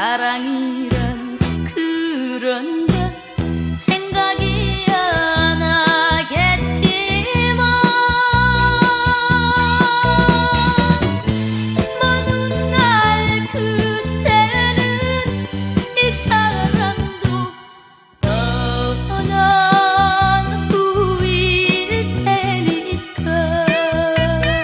사랑이란 그런